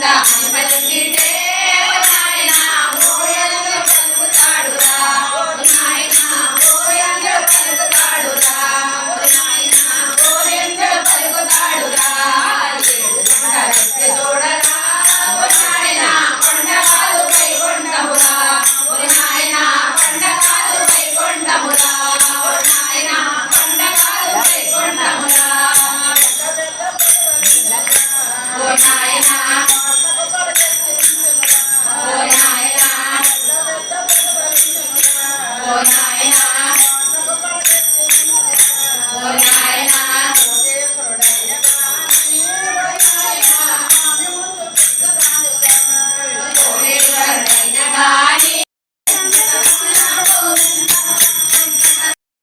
Tak dapat. ఓ నాయనా. ఓ నాయనా